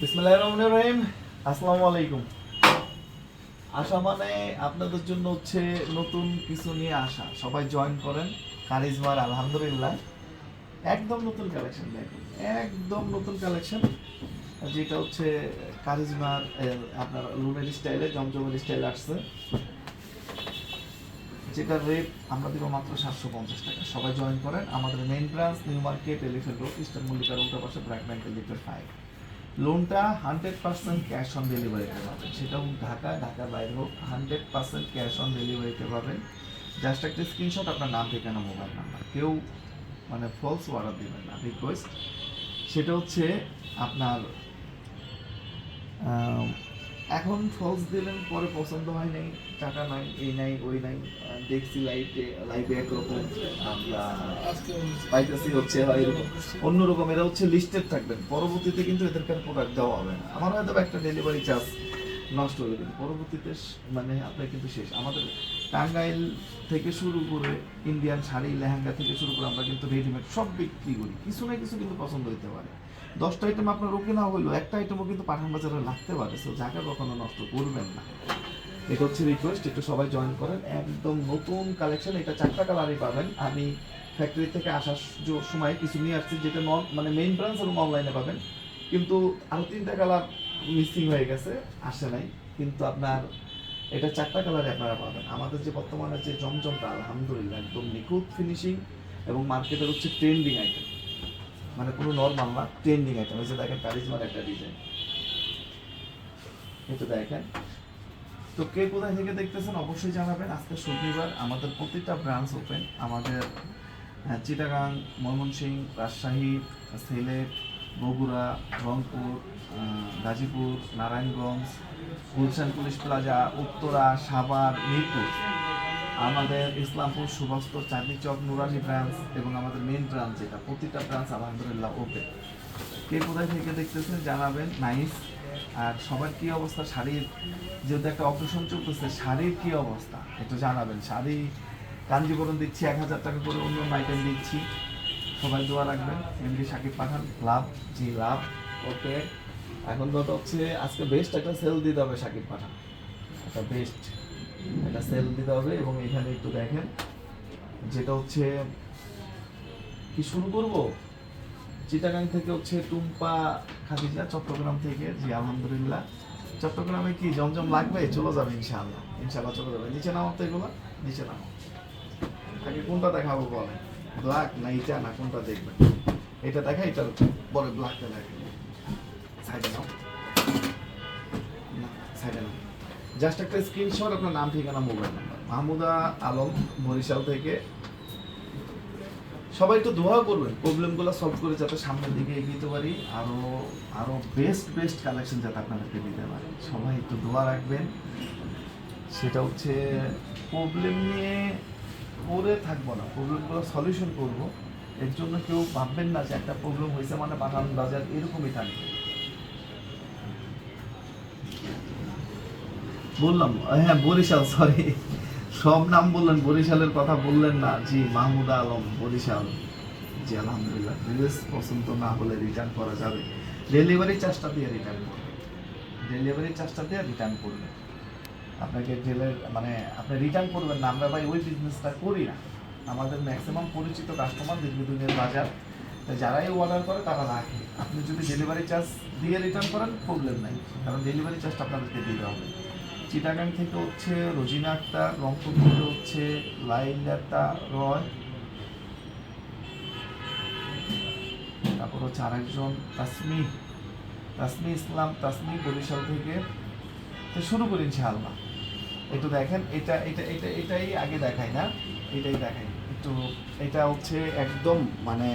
বিসমিল্লাহ আশা মানে আপনাদের জন্য হচ্ছে নতুন কিছু নিয়ে আসা। সবাই জয়েন করেন। কারিজমার আলহামদুলিল্লাহ। একদম নতুন কালেকশন দেখুন। একদম নতুন কালেকশন যেটা হচ্ছে কারিজমার আপনার লুনের স্টাইলে জমজমের স্টাইল আসছে। যেটা রেট আমরা দিব মাত্র সাতশো পঞ্চাশ টাকা। সবাই জয়েন করেন। আমাদের main branch new market elephant road eastern মল্লিকার উল্টা পাশে ব্র্যাক ব্যাংক লিটার ফাইভ লোনটা হান্ড্রেড পার্সেন্ট ক্যাশ অন ডেলিভারিতে পাবেন। হোক ঢাকা, ঢাকার বাইরে হোক হান্ড্রেড পার্সেন্ট ক্যাশ অন ডেলিভারিতে পাবেন। জাস্ট একটা স্ক্রিনশট আপনার নাম, ঠিকানা মোবাইল নাম্বার কেউ মানে ফলস অর্ডার দেবেন না রিকোয়েস্ট সেটা হচ্ছে আপনার এখন ফলস দিলেন পরে পছন্দ হয় নাই টাকা নাই এই নাই ওই নাই দেখছি লাইভে লাইভে একরকম আমরা পাইতেছি হচ্ছে হয় এরকম। অন্যরকম এরা হচ্ছে লিস্টেড থাকবেন। পরবর্তীতে কিন্তু এদেরকে প্রোডাক্ট দেওয়া হবে না। আমার হয়তো একটা ডেলিভারি চার্জ নষ্ট হয়ে গেল পরবর্তীতে মানে আপনার কিন্তু শেষ। আমাদের টাঙ্গাইল থেকে শুরু করে ইন্ডিয়ান শাড়ি লেহেঙ্গা থেকে শুরু করে আমরা কিন্তু রেডিমেড সব বিক্রি করি। কিছু না কিছু কিন্তু পছন্দ হতে পারে। দশটা আইটেম আপনার ওকে না হইল একটা আইটেমও কিন্তু পাঠান বাজারে লাগতে পারে সো জায়গা কখনো নষ্ট করবেন না। এটা হচ্ছে রিকোয়েস্ট একটু সবাই জয়েন করেন। একদম নতুন কালেকশন এটা চারটা কালারই পাবেন। আমি ফ্যাক্টরি থেকে আসার সময় কিছু নিয়ে আসছি, যেটা নন মানে মেইন ব্রাঞ্চ এবং অনলাইনে পাবেন। কিন্তু আরও তিনটা কালার মিসিং হয়ে গেছে, আসে নাই। কিন্তু আপনার এটা চারটা কালারে আপনারা পাবেন। আমাদের যে বর্তমানে যে জমজমটা, আলহামদুলিল্লাহ, একদম নিখুঁত ফিনিশিং এবং মার্কেটের হচ্ছে ট্রেন্ডিং আইটেম মানে কোনো নর্মাল না ট্রেন্ডিং আইটেম এই যে দেখেন কারিজমার একটা ডিজাইন এটা দেখেন। তো কে কোথায় থেকে দেখতেছেন অবশ্যই জানাবেন। আজকে শনিবার আমাদের প্রতিটা ব্রাঞ্চ ওপেন আমাদের চিটাগাং ময়মনসিংহ রাজশাহী, সিলেট, বগুড়া, রংপুর গাজীপুর, নারায়ণগঞ্জ, গুলশান পুলিশ প্লাজা, উত্তরা, সাভার, মিরপুর। আমাদের ইসলামপুর সুভাস্ত চাঁদনি চক, নুরানি ব্রাঞ্চ এবং আমাদের মেন ব্রাঞ্চ যেটা, প্রতিটা ব্রাঞ্চ আলহামদুলিল্লাহ ওপেন কে কোথায় থেকে দেখতেছেন জানাবেন, নাইস। আর সবার কি অবস্থা? শাড়ির যেহেতু একটা অপারেশন চলতেছে, শাড়ির কি অবস্থা? একটু জানাবেন। শাড়ি কাঞ্জিবরণ দিচ্ছি, এক হাজার টাকা করে অন্য আইটেম দিচ্ছি। সবাই দোয়া রাখবেন। এমডি সাকিব পাঠান। লাভ, জি, লাভ। ওকে এখন কথা হচ্ছে আজকে বেস্ট একটা সেল দিতে হবে সাকিব পাঠান। একটা বেস্ট একটা সেল দিতে হবে এবং এখানে একটু দেখেন, যেটা হচ্ছে, কি শুরু করব? চিটাগাং থেকে হচ্ছে টুম্পা খাদিজা চট্টগ্রাম থেকে, জি, আলহামদুলিল্লাহ। চট্টগ্রামে কি জমজম লাগবে? চলে যাবে ইনশাআল্লাহ ইনশাআল্লাহ চলে যাবে নিচে নামো তো এগুলো, নিচে নামো। আগে কোনটা দেখাবো বলে ব্ল্যাক না এটা না কোনটা দেখবেন? এটা দেখা, এটার পরে ব্ল্যাকটা দেখেন সাইডে নাও। না সাইডে নাও। জাস্ট একটা স্ক্রিনশট আপনার নাম, ঠিকানা মোবাইল নাম্বার মাহমুদা আলম, বরিশাল থেকে। সবাই একটু দোয়া করবেন প্রবলেমগুলো সলভ করে যাতে সামনের দিকে এগিয়ে পারি। আরও আরও বেস্ট বেস্ট কালেকশন যাতে আপনাদেরকে দিতে পারি। সবাই একটু দোয়া রাখবেন। সেটা হচ্ছে প্রবলেম নিয়ে পড়ে থাকব না। প্রবলেমগুলো সলিউশন করব। এর জন্য কেউ ভাববেন না যে একটা প্রবলেম হয়েছে মানে পাঠান বাজার এরকমই থাকবে বললাম হ্যাঁ বরিশাল সরি সব নাম বললেন, বরিশালের কথা বললেন না। জি, মাহমুদা আলম, বরিশাল। জি, আলহামদুলিল্লাহ ড্রেস পছন্দ না হলে রিটার্ন করা যাবে। ডেলিভারি চার্জটা দিয়ে রিটার্ন করবে ডেলিভারি চার্জটা দিয়ে রিটার্ন করবে আপনাকে জেলের মানে আপনি রিটার্ন করবেন না। আমরা ভাই ওই বিজনেসটা করি না। আমাদের ম্যাক্সিমাম পরিচিত কাস্টমার দীর্ঘদিনের বাজার। যারাই অর্ডার করে, তারা রাখে আপনি যদি ডেলিভারি চার্জ দিয়ে রিটার্ন করেন প্রবলেম নাই। কারণ ডেলিভারি চার্জটা আপনাদেরকে দিতে হবে। চিটাগাং থেকে হচ্ছে রোজিনা আক্তার, রংপুর থেকে হচ্ছে লাইলাতা রয়, তারপর হচ্ছে আরেকজন তাসমি তাসমি ইসলাম, তাসমি বরিশাল থেকে। তো শুরু করি ইনশাআল্লাহ। একটু দেখেন, এটা এটা এটা, এটাই আগে দেখাই না, এটাই দেখাই। একটু, এটা হচ্ছে একদম মানে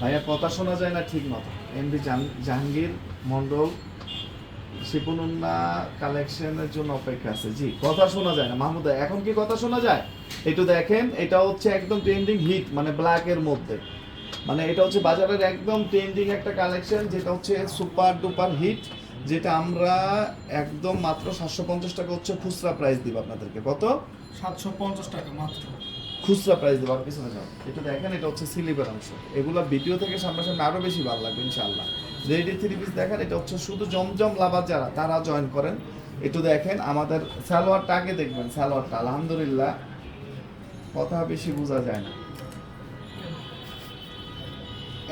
ভাইয়া কথা শোনা যায় না ঠিক মতো। এমডি জাহাঙ্গীর মন্ডল শিপনুন্না কালেকশনের জন্য অপেক্ষা আছে। জি কথা শোনা যায় না। মাহমুদা এখন কি কথা শোনা যায়? একটু দেখেন এটা হচ্ছে একদম ট্রেন্ডিং হিট মানে ব্ল্যাক এর মধ্যে। মানে এটা হচ্ছে বাজারের একদম ট্রেন্ডিং একটা কালেকশন যেটা হচ্ছে সুপার ডুপার হিট যেটা আমরা একদম মাত্র সাতশো পঞ্চাশ টাকা হচ্ছে খুচরা প্রাইস দিব আপনাদেরকে। কত? সাতশো পঞ্চাশ টাকা মাত্র। খুচরা প্রাইস দেবো আর পিছনে যাও। এটা দেখেন এটা হচ্ছে স্লিপের অংশ। এগুলো ভিডিও থেকে সামনাসামনি আরও বেশি ভালো লাগবে ইনশাআল্লাহ। রেডি থ্রি পিস দেখেন, এটা হচ্ছে শুধু জমজম লাভার যারা, তারা জয়েন করেন। একটু দেখেন, আমাদের সালোয়ারটা আগে দেখবেন, সালোয়ারটা, আলহামদুলিল্লাহ। কথা বেশি বোঝা যায় না।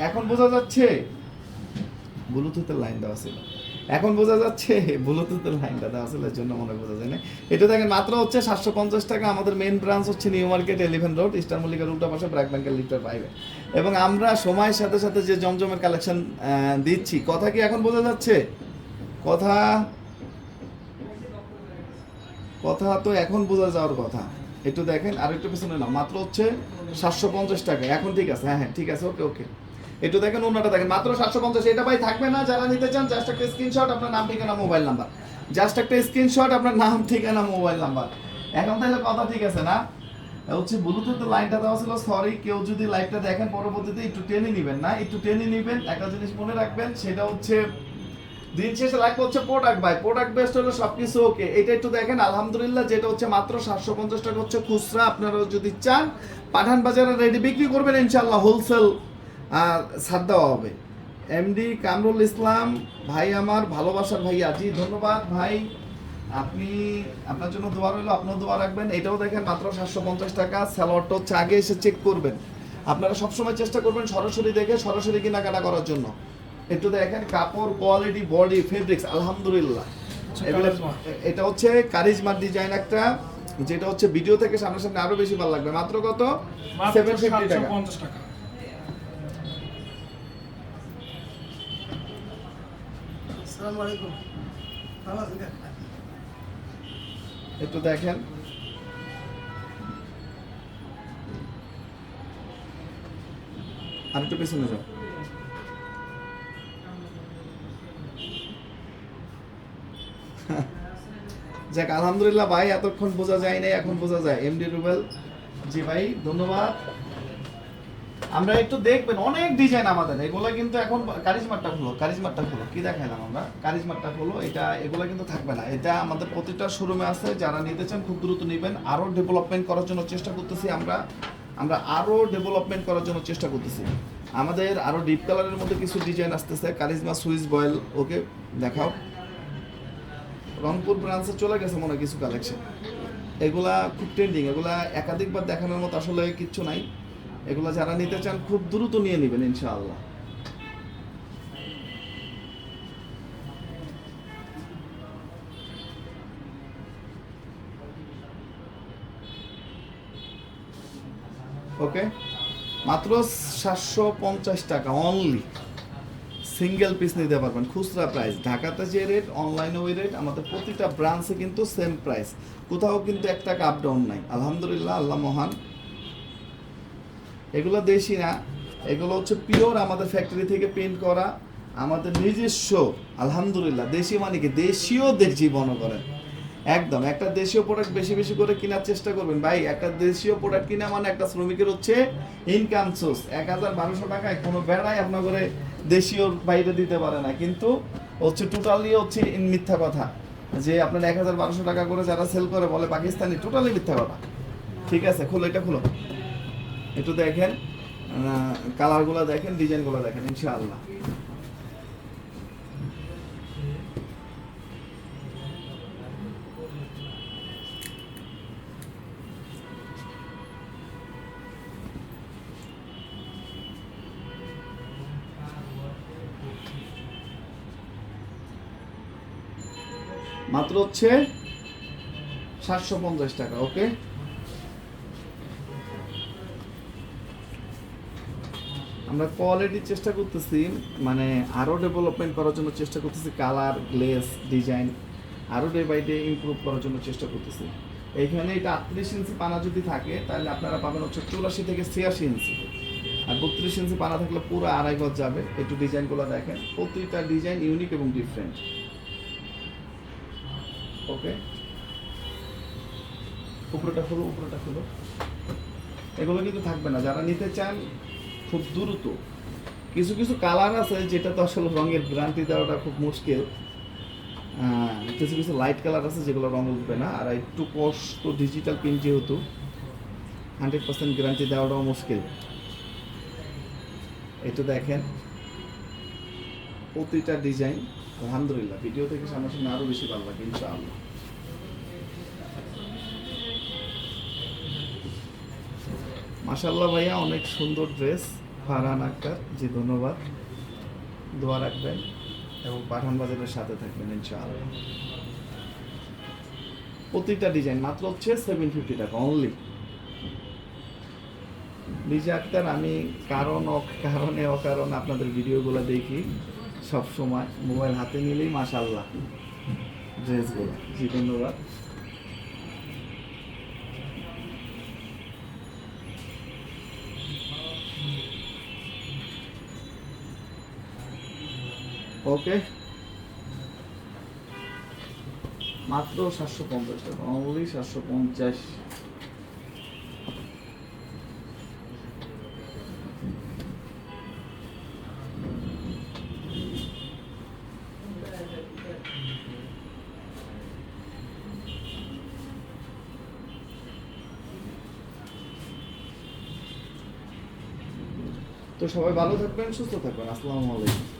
এখন বোঝা যাচ্ছে ব্লুটুথের লাইন দেওয়া ছিল। এখন বোঝা যাচ্ছে ব্লুটুথের লাইনটা দেওয়া ছিল এর জন্য মনে বোঝা যায় না এটা দেখেন, মাত্র হচ্ছে সাতশো পঞ্চাশ টাকা আমাদের মেন ব্রাঞ্চ হচ্ছে new market elephant road eastern মল্লিকার উল্টা পাশে ব্র্যাক ব্যাংকের লিটার পাইবে এবং আমরা সময়ের সাথে সাথে যে জমজমের কালেকশন দিচ্ছি, কথা কি এখন বোঝা যাচ্ছে? কথা কথা তো এখন বোঝা যাওয়ার কথা। একটু দেখেন আর একটু পিছনে না মাত্র হচ্ছে সাতশো পঞ্চাশ টাকা। এখন ঠিক আছে হ্যাঁ হ্যাঁ ঠিক আছে, ওকে ওকে। একটু দেখেন অন্যটা দেখেন। মাত্র সাতশো পঞ্চাশ, এটা ভাই থাকবে না, যারা নিতে চান জাস্ট একটা স্ক্রিনশট আপনার নাম, ঠিকানা মোবাইল নাম্বার জাস্ট একটা স্ক্রিনশট আপনার নাম, ঠিকানা মোবাইল নাম্বার এখন তাহলে কথা ঠিক আছে না? হচ্ছে ব্লুটুথ লাইনটা দেওয়া ছিল সরি কেউ যদি লাইভটা দেখেন, পরবর্তীতে একটু টেনে নেবেন না, একটু টেনে নেবেন, একটা জিনিস মনে রাখবেন, সেটা হচ্ছে দিন শেষে লাগবে হচ্ছে প্রোডাক্ট বাই প্রোডাক্ট বেস্ট হলো সবকিছু ওকে এটা একটু দেখেন, আলহামদুলিল্লাহ, যেটা হচ্ছে মাত্র সাতশো পঞ্চাশ টাকা হচ্ছে খুচরা আপনারা যদি চান, পাঠান বাজারে রেডি বিক্রি করবেন ইনশাল্লাহ হোলসেল আর ছাড় দেওয়া হবে। এমডি কামরুল ইসলাম ভাই আমার ভালোবাসার ভাইয়া। জি ধন্যবাদ ভাই। আপনি আপনার জন্য দোয়া রইল আপনিও দোয়া রাখবেন। এটাও দেখেন মাত্র সাতশো পঞ্চাশ টাকা। স্যালোয়ারটা হচ্ছে আগে এসে চেক করবেন। আপনারা সবসময় চেষ্টা করবেন সরাসরি দেখে সরাসরি কেনাকাটা করার জন্য। একটু দেখেন কাপড় কোয়ালিটি বডি ফেব্রিক্স আলহামদুলিল্লাহ। এটা হচ্ছে কারিজমার ডিজাইন একটা যেটা হচ্ছে ভিডিও থেকে সামনাসামনি আরও বেশি ভালো লাগবে। মাত্র কত? সেভেন ফিফটি টাকা। একটু দেখেন। আর একটু পেছনে যাও। যাক, আলহামদুলিল্লাহ ভাই, এতক্ষণ বোঝা যায় নাই, এখন বোঝা যায়। এমডি রুবেল জি ভাই, ধন্যবাদ। আমরা একটু দেখবেন, অনেক ডিজাইন আমাদের। এগুলো কিন্তু এখন কারিজমারটা খুলো কারিজমারটা খুলো কি দেখাইলাম আমরা? কারিজমারটা খুলো এটা, এগুলো কিন্তু থাকবে না। এটা আমাদের প্রতিটা শোরুমে আছে, যারা নিতে চান খুব দ্রুত নেবেন। আরও ডেভেলপমেন্ট করার জন্য চেষ্টা করতেছি আমরা। আমরা আরও ডেভেলপমেন্ট করার জন্য চেষ্টা করতেছি। আমাদের আরও ডিপ কালারের মধ্যে কিছু ডিজাইন আসতেছে। কারিজমা সুইস বয়েল ওকে দেখাও। রংপুর ব্রাঞ্চে চলে গেছে মনে হয় কিছু কালেকশন এগুলা খুব ট্রেন্ডিং এগুলা একাধিকবার দেখানোর মতো আসলে কিচ্ছু নাই। এগুলা যারা নিতে চান, খুব দ্রুত নিয়ে নেবেন ইনশাআল্লাহ। ওকে মাত্র সাতশো পঞ্চাশ টাকা অনলি সিঙ্গেল পিস নিতে পারবেন। খুচরা প্রাইস ঢাকাতে যে রেট অনলাইনে ওই রেট আমাদের প্রতিটা ব্রাঞ্চে কিন্তু সেম প্রাইস কোথাও কিন্তু এক টাকা আপ ডাউন নাই। আলহামদুলিল্লাহ, আল্লাহ মহান। এগুলো দেশি না। এগুলো হচ্ছে পিওর আমাদের ফ্যাক্টরি থেকে পেন্ট করা, আমাদের নিজস্ব, আলহামদুলিল্লাহ, দেশি মানে কি? দেশীয় দেশি বন করেন একদম, একটা দেশীয় প্রোডাক্ট বেশি বেশি করে কেনার চেষ্টা করবেন। ভাই, একটা দেশীয় প্রোডাক্ট কিনা মানে একটা শ্রমিকের হচ্ছে ইনকাম সোর্স এক হাজার বারোশো টাকায় কোনো বেড়াই আপনার করে দেশীয় বাইরে দিতে পারে না। কিন্তু হচ্ছে টোটালি হচ্ছে মিথ্যা কথা। যে আপনার এক হাজার বারোশো টাকা করে যারা সেল করে বলে পাকিস্তানি টোটালি মিথ্যা কথা। ঠিক আছে, খুলো, এটা খুলো। একটু দেখেন কালারগুলো দেখেন ডিজাইনগুলো দেখেন ইনশাআল্লাহ। মাত্র হচ্ছে সাতশো পঞ্চাশ টাকা ওকে আমরা কোয়ালিটির চেষ্টা করতেছি মানে আরও ডেভেলপমেন্ট করার জন্য চেষ্টা করতেছি কালার গ্লেস ডিজাইন আরও ডে বাই ডে ইমপ্রুভ করার জন্য চেষ্টা করতেছি। এইখানে এটা আটত্রিশ ইঞ্চি পানা যদি থাকে, তাহলে আপনারা পাবেন হচ্ছে চুরাশি থেকে ছিয়াশি ইঞ্চি। আর বত্রিশ ইঞ্চি পানা থাকলে পুরো আড়াই গজ যাবে, একটু ডিজাইনগুলো দেখেন। প্রতিটা ডিজাইন ইউনিক এবং ডিফারেন্ট ওকে? উপরেটা খুলো উপরেটা খুলো। এগুলো কিন্তু থাকবে না। যারা নিতে চান খুব দ্রুত। কিছু কিছু কালার আছে যেটা তো আসলে রঙের গ্যারান্টি দেওয়াটা খুব মুশকিল। কিছু কিছু লাইট কালার আছে যেগুলো রং উঠবে না। আর একটু কষ্ট ডিজিটাল প্রিন্ট যেহেতু হান্ড্রেড পার্সেন্ট গ্যারান্টি দেওয়াটাও মুশকিল। এটা দেখেন, প্রতিটা ডিজাইন আলহামদুলিল্লাহ ভিডিও থেকে সামনাসামনি আরও বেশি ভালো লাগে, ইনশাআল্লাহ। মাশাল্লাহ ভাইয়া, অনেক সুন্দর ড্রেস ফারহান আক্তার জি ধন্যবাদ। দোয়া রাখবেন এবং পাঠান বাজারের সাথে থাকবেন, ইনশাআল্লাহ। প্রতিটা ডিজাইন মাত্র হচ্ছে সেভেন ফিফটি টাকা অনলি লিজা আক্তার, আমি কারণ কারণে অকারণ আপনাদের ভিডিওগুলো দেখি সব সময় মোবাইল হাতে নিলেই মাশাল্লাহ ড্রেসগুলো জি ধন্যবাদ। ওকে মাত্র সাতশো পঞ্চাশ টাকা অনলি সাতশো পঞ্চাশ। তো সবাই ভালো থাকবেন, সুস্থ থাকবেন। আসসালামু আলাইকুম।